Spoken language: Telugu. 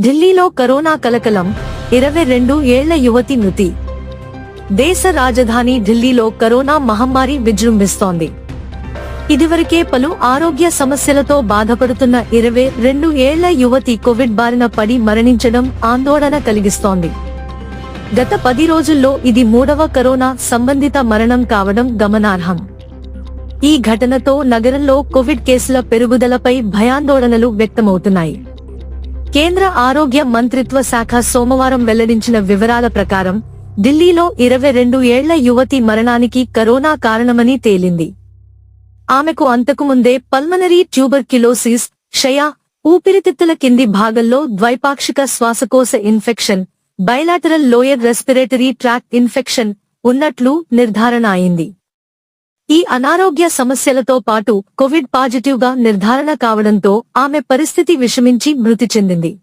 ఢిల్లీలో కరోనా కలకలం ఇరవై రెండు ఏళ్ళ యువతి మృతి. దేశ రాజధాని ఢిల్లీలో కరోనా మహమ్మారి విజృంభిస్తోంది. ఇదివరకే పలు ఆరోగ్య సమస్యలతో బాధపడుతున్న ఇరవై రెండు ఏళ్ళ యువతి కోవిడ్ బారిన పడి మరణించడం ఆందోళన కలిగిస్తోంది. గత పది రోజుల్లో ఇది మూడవ కరోనా సంబంధిత మరణం కావడం గమనార్హం. ఈ ఘటనతో నగరంలో కోవిడ్ కేసుల పెరుగుదలపై భయాందోళనలు వ్యక్తమవుతున్నాయి. కేంద్ర ఆరోగ్య మంత్రిత్వ శాఖ సోమవారం వెల్లడించిన వివరాల ప్రకారం ఢిల్లీలో ఇరవై రెండు ఏళ్ళ యువతి మరణానికి కరోనా కారణమని తేలింది. ఆమెకు అంతకుముందే పల్మనరీ ట్యూబర్క్యులోసిస్ క్షయ ఊపిరితిత్తుల కింది భాగంలో ద్వైపాక్షిక శ్వాసకోశ infection bilateral lower respiratory tract infection ఉన్నట్లు నిర్ధారణ అయింది. ఈ అనారోగ్య సమస్యలతో పాటు కోవిడ్ పాజిటివ్గా నిర్ధారణ కావడంతో ఆమె పరిస్థితి విషమించి మృతి చెందింది.